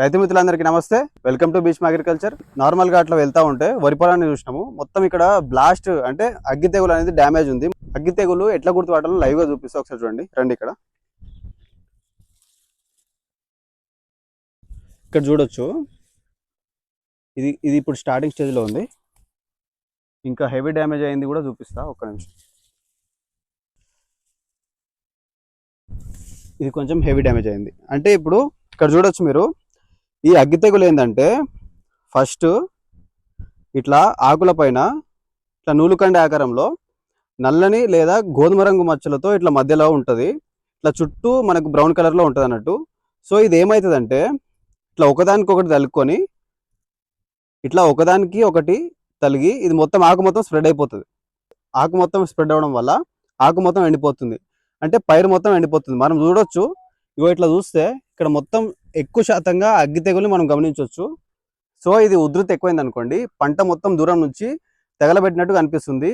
రైతు మిత్రులందరికీ నమస్తే. Welcome to beach agriculture. నార్మల్గా అట్లా వెళ్తా ఉంటే వరి పొలాన్ని చూసినాము. మొత్తం ఇక్కడ బ్లాస్ట్ అంటే అగ్గి తెగులు అనేది డ్యామేజ్ ఉంది. అగ్గి తెగులు ఎట్లా గుర్తుపట్టాలో లైవ్గా చూపిస్తే ఒకసారి చూడండి. రండి ఇక్కడ. ఇక్కడ చూడొచ్చు. ఇది ఇది ఇప్పుడు స్టార్టింగ్ స్టేజ్లో ఉంది. ఇంకా హెవీ డ్యామేజ్ అయింది కూడా చూపిస్తా. ఒక్క నిమిషం. ఇది కొంచెం హెవీ డ్యామేజ్ అయింది. అంటే ఇప్పుడు ఇక్కడ చూడొచ్చు మీరు. ఈ అగ్గి తెగులు ఏంటంటే ఫస్ట్ ఇట్లా ఆకుల పైన ఇట్లా నూలుకండి ఆకారంలో నల్లని లేదా గోధుమ రంగు మచ్చలతో ఇట్లా మధ్యలో ఉంటుంది. ఇట్లా చుట్టూ మనకు బ్రౌన్ కలర్లో ఉంటుంది అన్నట్టు. సో ఇది ఏమవుతుందంటే ఇట్లా ఒకదానికి ఒకటి తలుక్కొని ఇట్లా ఒకదానికి ఒకటి తలిగి ఇది మొత్తం ఆకు మొత్తం స్ప్రెడ్ అయిపోతుంది. ఆకు మొత్తం స్ప్రెడ్ అవ్వడం వల్ల ఆకు మొత్తం ఎండిపోతుంది. అంటే పైరు మొత్తం ఎండిపోతుంది. మనం చూడొచ్చు. ఇగో ఇట్లా చూస్తే ఇక్కడ మొత్తం ఎక్కువ శాతంగా అగ్గి తెగులు మనం గమనించవచ్చు. సో ఇది ఉధృతి ఎక్కువైంది అనుకోండి పంట మొత్తం దూరం నుంచి తెగలబెట్టినట్టుగా అనిపిస్తుంది.